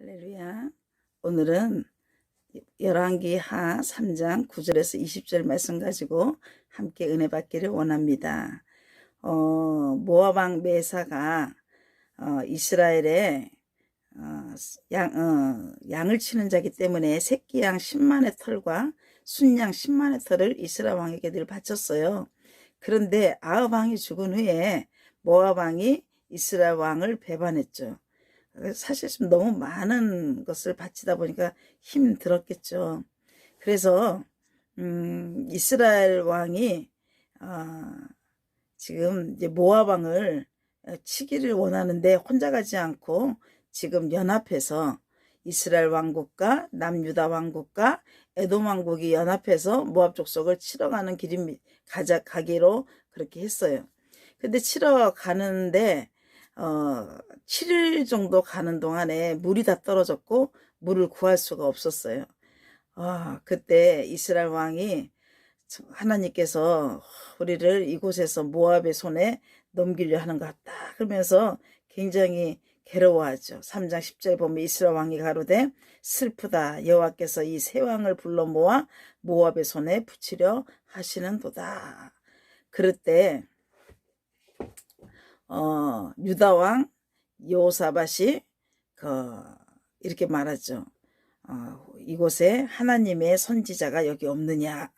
할렐루야. 오늘은 열왕기 하 3장 9절에서 20절 말씀 가지고 함께 은혜 받기를 원합니다. 어, 모압 왕 메사가 어, 이스라엘에 어, 양, 어, 양을 치는 자기 때문에 새끼 양 10만의 털과 순양 10만의 털을 이스라엘 왕에게 늘 바쳤어요. 그런데 아합 왕이 죽은 후에 모압 왕이 이스라엘 왕을 배반했죠. 사실 좀 너무 많은 것을 바치다 보니까 힘들었겠죠. 그래서 음, 이스라엘 왕이 아, 지금 이제 모압 왕을 치기를 원하는데 혼자 가지 않고 지금 연합해서 이스라엘 왕국과 남유다 왕국과 에돔 왕국이 연합해서 모압 족속을 치러 가는 길이 가자 가기로 그렇게 했어요. 근데 치러 가는데 어 7일 정도 가는 동안에 물이 다 떨어졌고 물을 구할 수가 없었어요. 아, 그때 이스라엘 왕이 하나님께서 우리를 이곳에서 모압의 손에 넘기려 하는 것 같다. 그러면서 굉장히 괴로워하죠. 3장 10절 보면 이스라엘 왕이 가로되 슬프다. 여호와께서 이 세 왕을 불러 모아 모압의 손에 붙이려 하시는도다. 그럴 때 어, 유다 왕 요사밭이 그 이렇게 말하죠. 어, 이곳에 하나님의 선지자가 여기 없느냐.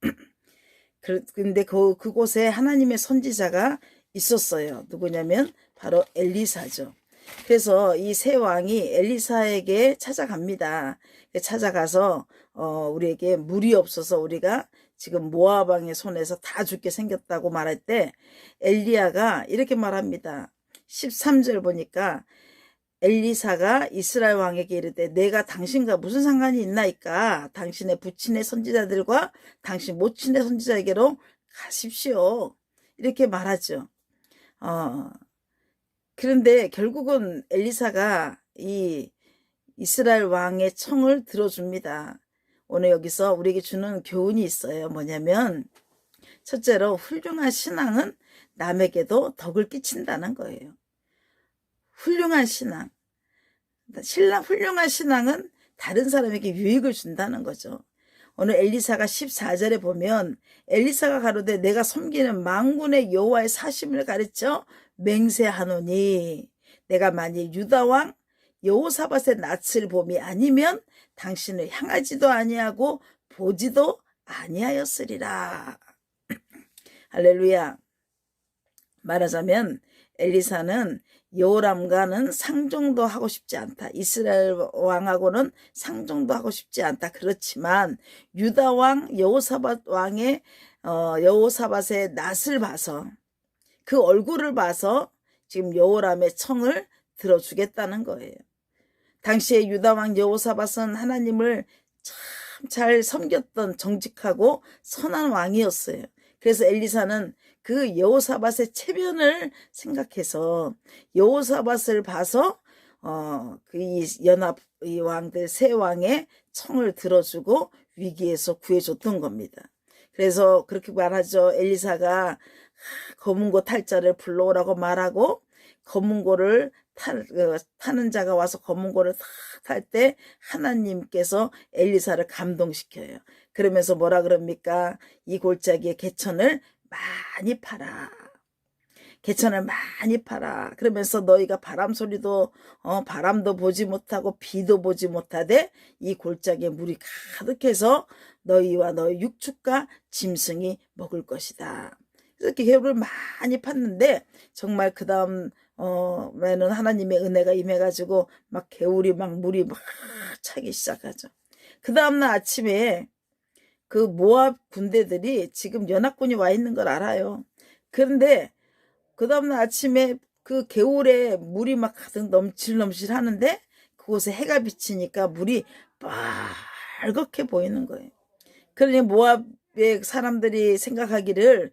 근데 그, 그곳에 하나님의 선지자가 있었어요. 누구냐면 바로 엘리사죠. 그래서 이 세 왕이 엘리사에게 찾아갑니다. 찾아가서 어, 우리에게 물이 없어서 우리가 지금 모압 왕의 손에서 다 죽게 생겼다고 말할 때 엘리야가 이렇게 말합니다. 13절 보니까 엘리사가 이스라엘 왕에게 이르되 내가 당신과 무슨 상관이 있나이까 당신의 부친의 선지자들과 당신 모친의 선지자에게로 가십시오. 이렇게 말하죠. 어, 그런데 결국은 엘리사가 이 이스라엘 왕의 청을 들어줍니다. 오늘 여기서 우리에게 주는 교훈이 있어요. 뭐냐면 첫째로 훌륭한 신앙은 남에게도 덕을 끼친다는 거예요. 훌륭한 신앙. 신랑 훌륭한 신앙은 다른 사람에게 유익을 준다는 거죠. 오늘 엘리사가 14절에 보면 엘리사가 가로되 내가 섬기는 망군의 여호와의 사심을 가르쳐 맹세하노니 내가 만일 유다 왕 여호사밧의 낯을 봄이 아니면 당신을 향하지도 아니하고 보지도 아니하였으리라. 할렐루야. 말하자면 엘리사는 여호람과는 상종도 하고 싶지 않다. 이스라엘 왕하고는 상종도 하고 싶지 않다. 그렇지만 유다 왕 여호사밧 왕의 어, 여호사밧의 낯을 봐서 그 얼굴을 봐서 지금 여호람의 청을 들어주겠다는 거예요. 당시에 유다 왕 여호사밧은 하나님을 참 잘 섬겼던 정직하고 선한 왕이었어요. 그래서 엘리사는 그 여호사밧의 체면을 생각해서 여호사밧을 봐서 어그 연합 이 왕들 세 왕의 청을 들어주고 위기에서 구해줬던 겁니다. 그래서 그렇게 말하죠. 엘리사가 검은고 탈자를 불러오라고 말하고 검은고를 타는 자가 와서 검은 고를 탈 때 하나님께서 엘리사를 감동시켜요. 그러면서 뭐라 그럽니까? 이 골짜기에 개천을 많이 팔아. 개천을 많이 팔아. 그러면서 너희가 바람 소리도 어, 바람도 보지 못하고 비도 보지 못하되 이 골짜기에 물이 가득해서 너희와 너희 육축과 짐승이 먹을 것이다. 이렇게 개울을 많이 팠는데 정말 그 다음 어에는 하나님의 은혜가 임해가지고 막 개울이 막 물이 막 차기 시작하죠. 그 다음날 아침에 그 모압 군대들이 지금 연합군이 와 있는 걸 알아요. 그런데 그 다음날 아침에 그 개울에 물이 막 가득 넘실넘실 하는데 그곳에 해가 비치니까 물이 빨갛게 보이는 거예요. 그러니 모압의 사람들이 생각하기를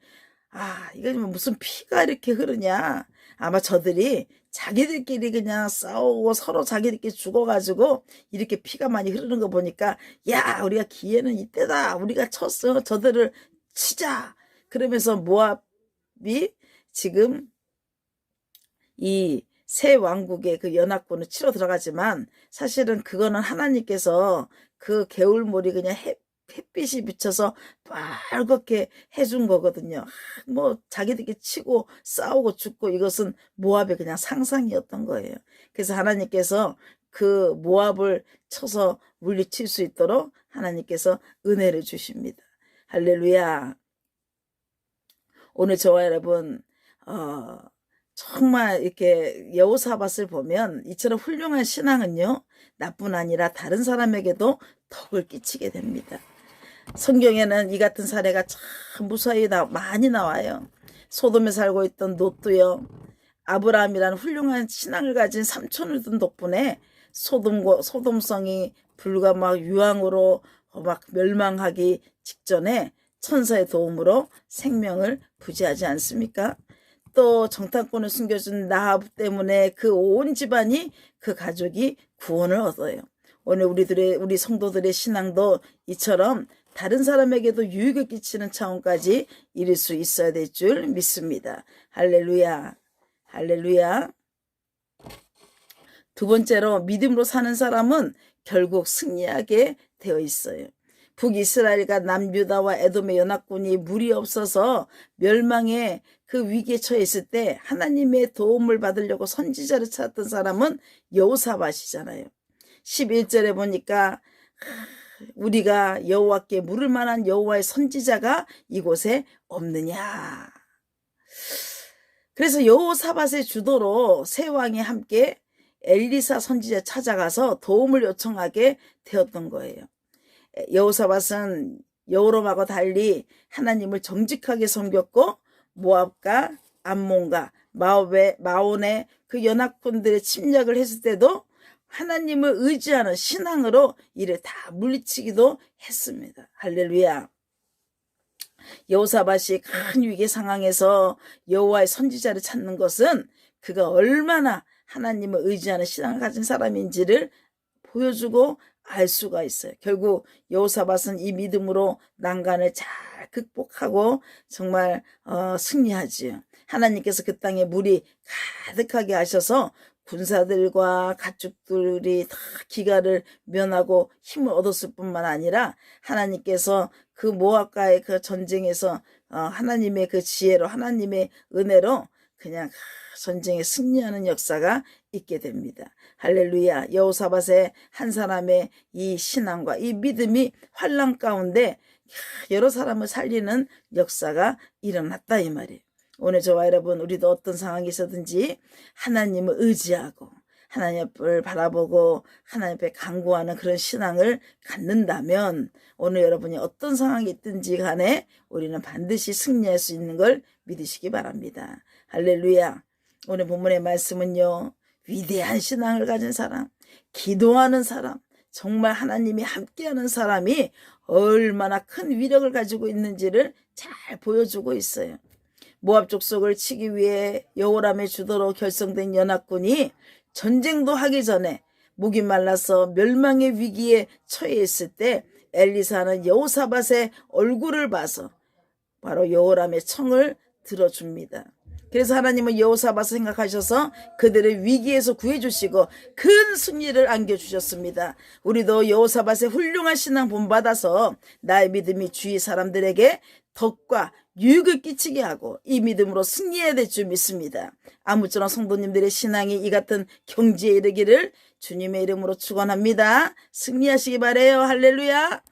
아 이거 무슨 피가 이렇게 흐르냐 아마 저들이 자기들끼리 그냥 싸우고 서로 자기들끼리 죽어가지고 이렇게 피가 많이 흐르는 거 보니까 야 우리가 기회는 이때다. 우리가 쳤어. 저들을 치자. 그러면서 모압이 지금 이 새 왕국의 그 연합군을 치러 들어가지만 사실은 그거는 하나님께서 그 개울물이 그냥 해, 햇빛이 비쳐서 빨갛게 해준 거거든요. 뭐 자기들끼리 치고 싸우고 죽고 이것은 모압의 그냥 상상이었던 거예요. 그래서 하나님께서 그 모압을 쳐서 물리칠 수 있도록 하나님께서 은혜를 주십니다. 할렐루야. 오늘 저와 여러분 어, 정말 이렇게 여호사밧을 보면 이처럼 훌륭한 신앙은요 나뿐 아니라 다른 사람에게도 덕을 끼치게 됩니다. 성경에는 이 같은 사례가 참 무수히 나, 많이 나와요. 소돔에 살고 있던 롯도요. 아브라함이라는 훌륭한 신앙을 가진 삼촌을 둔 덕분에 소돔 소돔성이 불과 막 유황으로 막 멸망하기 직전에 천사의 도움으로 생명을 부지하지 않습니까? 또 정탐꾼을 숨겨준 나합 때문에 그 온 집안이 그 가족이 구원을 얻어요. 오늘 우리들의 우리 성도들의 신앙도 이처럼 다른 사람에게도 유익을 끼치는 차원까지 이룰 수 있어야 될 줄 믿습니다. 할렐루야. 할렐루야. 두 번째로 믿음으로 사는 사람은 결국 승리하게 되어 있어요. 북이스라엘과 남유다와 에돔의 연합군이 물이 없어서 멸망의 그 위기에 처해 있을 때 하나님의 도움을 받으려고 선지자를 찾았던 사람은 여호사밧이잖아요. 11절에 보니까 우리가 여호와께 물을 만한 여호와의 선지자가 이곳에 없느냐. 그래서 여호사밧의 주도로 세 왕이 함께 엘리사 선지자 찾아가서 도움을 요청하게 되었던 거예요. 여호사밧은 여호람하고 달리 하나님을 정직하게 섬겼고 모압과 암몬과 마옵의 마온의 그 연합군들의 침략을 했을 때도 하나님을 의지하는 신앙으로 이를 다 물리치기도 했습니다. 할렐루야. 여호사밧이 큰 위기 상황에서 여호와의 선지자를 찾는 것은 그가 얼마나 하나님을 의지하는 신앙을 가진 사람인지를 보여주고 알 수가 있어요. 결국 여호사밧은 이 믿음으로 난간을 잘 극복하고 정말 어, 승리하지요. 하나님께서 그 땅에 물이 가득하게 하셔서 군사들과 가축들이 다 기가를 면하고 힘을 얻었을 뿐만 아니라 하나님께서 그 모압과의 그 전쟁에서 어, 하나님의 그 지혜로 하나님의 은혜로 그냥 전쟁에 승리하는 역사가 있게 됩니다. 할렐루야. 여호사밧의 한 사람의 이 신앙과 이 믿음이 환란 가운데 여러 사람을 살리는 역사가 일어났다 이 말이에요. 오늘 저와 여러분 우리도 어떤 상황이 있었든지 하나님을 의지하고 하나님 앞을 바라보고 하나님 앞에 간구하는 그런 신앙을 갖는다면 오늘 여러분이 어떤 상황이 있든지 간에 우리는 반드시 승리할 수 있는 걸 믿으시기 바랍니다. 할렐루야. 오늘 본문의 말씀은요. 위대한 신앙을 가진 사람, 기도하는 사람, 정말 하나님이 함께하는 사람이 얼마나 큰 위력을 가지고 있는지를 잘 보여주고 있어요. 모압 족속을 치기 위해 여호람의 주도로 결성된 연합군이 전쟁도 하기 전에 목이 말라서 멸망의 위기에 처해 있을 때 엘리사는 여호사밧의 얼굴을 봐서 바로 여호람의 청을 들어줍니다. 그래서 하나님은 여호사밧을 생각하셔서 그들의 위기에서 구해주시고 큰 승리를 안겨주셨습니다. 우리도 여호사밧의 훌륭한 신앙 본받아서 나의 믿음이 주위 사람들에게 덕과 유익을 끼치게 하고 이 믿음으로 승리해야 될 줄 믿습니다. 아무쪼록 성도님들의 신앙이 이 같은 경지에 이르기를 주님의 이름으로 축원합니다. 승리하시기 바래요. 할렐루야.